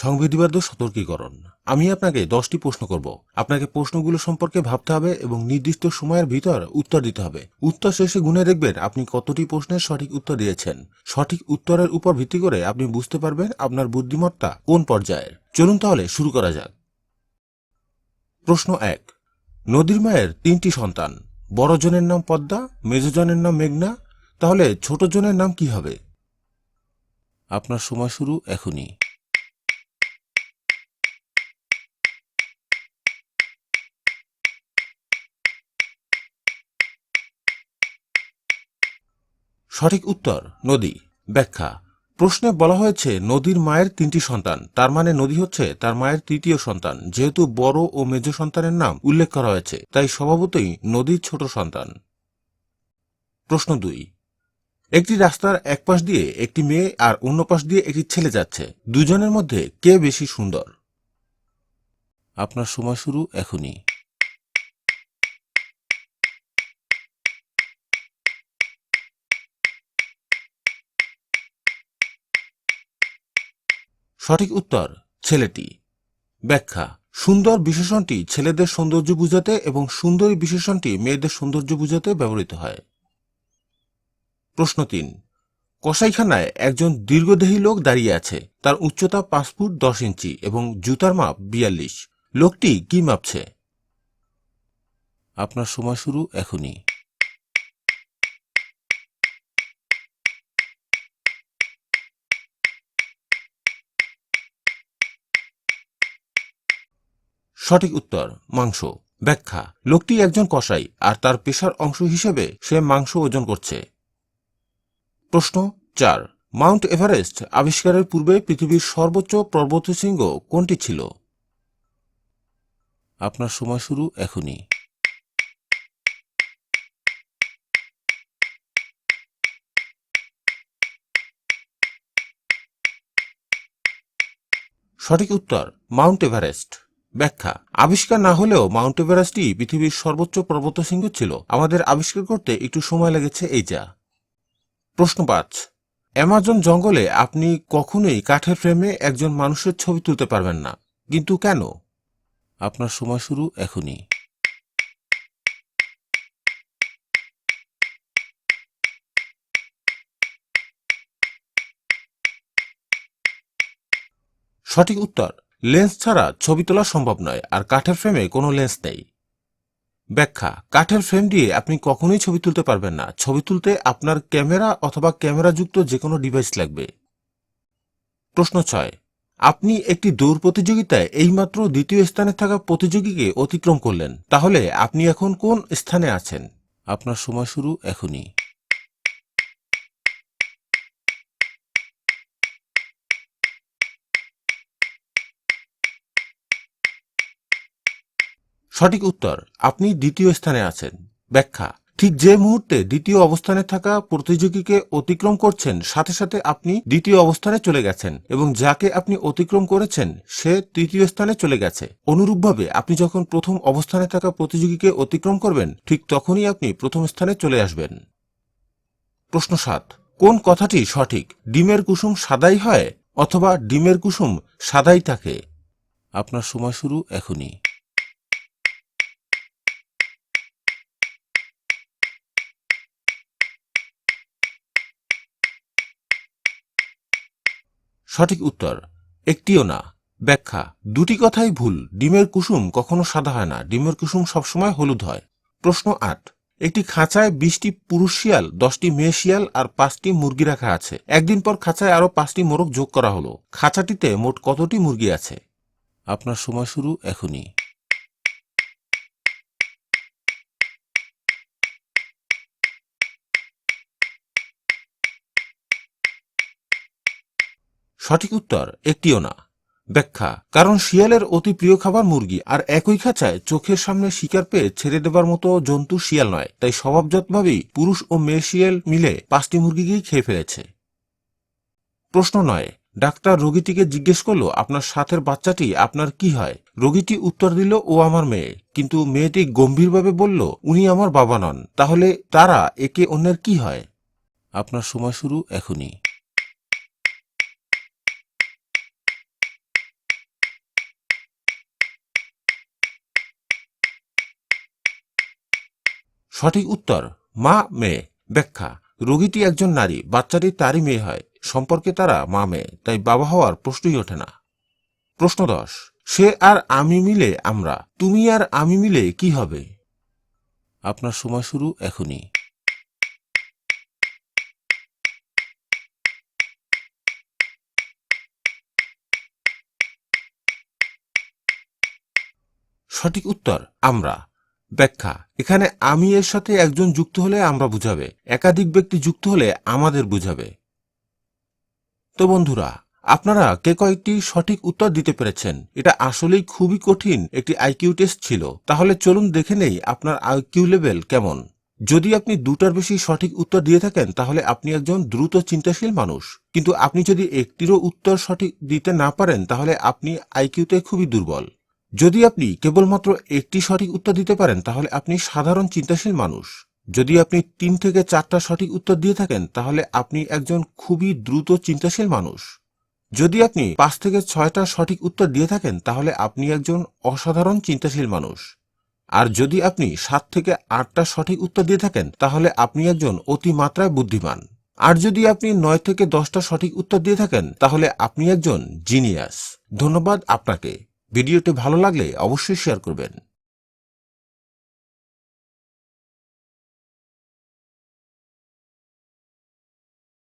সংবিধিবদ্ধ সতর্কীকরণ। আমি আপনাকে দশটি প্রশ্ন করব। আপনাকে প্রশ্নগুলো সম্পর্কে ভাবতে হবে এবং নির্দিষ্ট সময়ের ভিতর উত্তর দিতে হবে। উত্তর শেষে গুনে দেখবেন আপনি কতটি প্রশ্নের সঠিক উত্তর দিয়েছেন। সঠিক উত্তরের উপর ভিত্তি করে আপনি বুঝতে পারবেন আপনার বুদ্ধিমত্তা কোন পর্যায়ের। চলুন তাহলে শুরু করা যাক। প্রশ্ন এক। নদীর মায়ের তিনটি সন্তান। বড় জনের নাম পদ্মা মেজজনের নাম মেঘনা। তাহলে ছোট জনের নাম কি হবে? আপনার সময় শুরু এখনই। সঠিক উত্তর, নদী। ব্যাখ্যা। প্রশ্নে বলা হয়েছে, নদীর মায়ের তিনটি সন্তান। তার মানে নদী হচ্ছে তার মায়ের তৃতীয় সন্তান। যেহেতু বড় ও মেজ সন্তানের নাম উল্লেখ করা হয়েছে, তাই স্বভাবতই নদীর ছোট সন্তান। প্রশ্ন দুই। একটি রাস্তার এক পাশ দিয়ে একটি মেয়ে আর অন্য পাশ দিয়ে একটি ছেলে যাচ্ছে। দুজনের মধ্যে কে বেশি সুন্দর? আপনার সময় শুরু এখনই। সঠিক উত্তর, ছেলেটি। ব্যাখ্যা, সুন্দর বিশেষণটি ছেলেদের সৌন্দর্য বুঝাতে এবং সুন্দরী বিশেষণটি মেয়েদের সৌন্দর্য বুঝাতে ব্যবহৃত হয়। প্রশ্ন তিন, কসাইখানায় একজন দীর্ঘদেহী লোক দাঁড়িয়ে আছে। তার উচ্চতা পাঁচ ফুট দশ ইঞ্চি এবং জুতার মাপ বিয়াল্লিশ। লোকটি কি মাপছে? আপনার সময় শুরু এখনই। সঠিক উত্তর, মাংস। ব্যাখ্যা, লোকটি একজন কসাই, আর তার পেশার অংশ হিসেবে সে মাংস ওজন করছে। প্রশ্ন চার, মাউন্ট এভারেস্ট আবিষ্কারের পূর্বে পৃথিবীর সর্বোচ্চ পর্বতশৃঙ্গ কোনটি ছিল? আপনার সময় শুরু এখনই। সঠিক উত্তর, মাউন্ট এভারেস্ট। ব্যাখ্যা। আবিষ্কার না হলেও মাউন্ট এভারেস্টই পৃথিবীর সর্বোচ্চ পর্বতশৃঙ্গ ছিল। আমাদের আবিষ্কার করতে একটু সময় লেগেছে এই যা। প্রশ্ন পাঁচ। অ্যামাজন জঙ্গলে আপনি কখনোই কাঠের ফ্রেমে একজন মানুষের ছবি তুলতে পারবেন না। কিন্তু কেন? আপনার সময় শুরু এখনই। সঠিক উত্তর। লেন্স ছাড়া ছবি তোলা সম্ভব নয়, আর কাঠের ফ্রেমে কোনো লেন্স নেই। ব্যাখ্যা, কাঠের ফ্রেম দিয়ে আপনি কখনোই ছবি তুলতে পারবেন না। ছবি তুলতে আপনার ক্যামেরা অথবা ক্যামেরাযুক্ত যে কোনো ডিভাইস লাগবে। প্রশ্ন ছয়, আপনি একটি দৌড় প্রতিযোগিতায় এইমাত্র দ্বিতীয় স্থানে থাকা প্রতিযোগীকে অতিক্রম করলেন। তাহলে আপনি এখন কোন স্থানে আছেন? আপনার সময় শুরু এখনই। সঠিক উত্তর, আপনি দ্বিতীয় স্থানে আছেন। ব্যাখ্যা, ঠিক যে মুহূর্তে দ্বিতীয় অবস্থানে থাকা প্রতিযোগীকে অতিক্রম করছেন, সাথে সাথে আপনি দ্বিতীয় অবস্থানে চলে গেছেন এবং যাকে আপনি অতিক্রম করেছেন, সে তৃতীয় স্থানে চলে গেছে। অনুরূপভাবে, আপনি যখন প্রথম অবস্থানে থাকা প্রতিযোগীকে অতিক্রম করবেন, ঠিক তখনই আপনি প্রথম স্থানে চলে আসবেন। প্রশ্ন সাত, কোন কথাটি সঠিক, ডিমের কুসুম সাদাই হয় অথবা ডিমের কুসুম সাদাই থাকে? আপনার সময় শুরু এখনই। সঠিক উত্তর, একটিও না। ব্যাখ্যা, দুটি কথাই ভুল। ডিমের কুসুম কখনো সাদা হয় না। ডিমের কুসুম সবসময় হলুদ হয়। প্রশ্ন আট, একটি খাঁচায় বিশটি পুরুষ শিয়াল, দশটি মেয়ে শিয়াল আর পাঁচটি মুরগি রাখা আছে। একদিন পর খাঁচায় আরও পাঁচটি মোরগ যোগ করা হলো। খাঁচাটিতে মোট কতটি মুরগি আছে? আপনার সময় শুরু এখনই। সঠিক উত্তর একটিও না। ব্যাখ্যা, কারণ শিয়ালের অতি প্রিয় খাবার মুরগি, আর একই খাঁচায় চোখের সামনে শিকার পেয়ে ছেড়ে দেবার মতো জন্তু শিয়াল নয়, তাই স্বভাবজাতভাবেই পুরুষ ও মেয়ে শিয়াল মিলে পাঁচটি মুরগিকেই খেয়ে ফেলেছে। প্রশ্ন নয়, ডাক্তার রোগীটিকে জিজ্ঞেস করল, আপনার সাথের বাচ্চাটি আপনার কি হয়? রোগীটি উত্তর দিল, ও আমার মেয়ে। কিন্তু মেয়েটি গম্ভীরভাবে বলল, উনি আমার বাবা নন, তাহলে তারা একে অন্যের কি হয়? আপনার সময় শুরু এখনই। সঠিক উত্তর, মা, মেয়ে। ব্যাখ্যা, রোগীটি একজন নারী বাচ্চাটি তারই মেয়ে হয়। সম্পর্কে তারা মা, মেয়ে, তাই বাবা হওয়ার প্রশ্নই ওঠে না। প্রশ্ন দশ, সে আর আমি মিলে আমরা, তুমি আর আমি মিলে কি হবে? আপনার সময় শুরু এখনই। সঠিক উত্তর, আমরা। ব্যাখ্যা। এখানে আমি এর সাথে একজন যুক্ত হলে আমরা বুঝাবে। একাধিক ব্যক্তি যুক্ত হলে আমাদের বুঝাবে। তো বন্ধুরা, আপনারা কে কয়েকটি সঠিক উত্তর দিতে পেরেছেন? এটা আসলেই খুবই কঠিন একটি আইকিউ টেস্ট ছিল। তাহলে চলুন দেখে নেই আপনার আইকিউ লেভেল কেমন। যদি আপনি দুটার বেশি সঠিক উত্তর দিয়ে থাকেন, তাহলে আপনি একজন দ্রুত চিন্তাশীল মানুষ। কিন্তু আপনি যদি একটিরও উত্তর সঠিক দিতে না পারেন, তাহলে আপনি আইকিউতে খুবই দুর্বল। যদি আপনি কেবলমাত্র একটি সঠিক উত্তর দিতে পারেন, তাহলে আপনি সাধারণ চিন্তাশীল মানুষ। যদি আপনি তিন থেকে চারটা সঠিক উত্তর দিয়ে থাকেন, তাহলে আপনি একজন খুবই দ্রুত চিন্তাশীল মানুষ। যদি আপনি পাঁচ থেকে ছয়টা সঠিক উত্তর দিয়ে থাকেন, তাহলে আপনি একজন অসাধারণ চিন্তাশীল মানুষ। আর যদি আপনি সাত থেকে আটটা সঠিক উত্তর দিয়ে থাকেন, তাহলে আপনি একজন অতিমাত্রায় বুদ্ধিমান। আর যদি আপনি নয় থেকে দশটা সঠিক উত্তর দিয়ে থাকেন, তাহলে আপনি একজন জিনিয়াস। ধন্যবাদ আপনাকে। ভিডিওটি ভালো লাগলে অবশ্যই শেয়ার করবেন।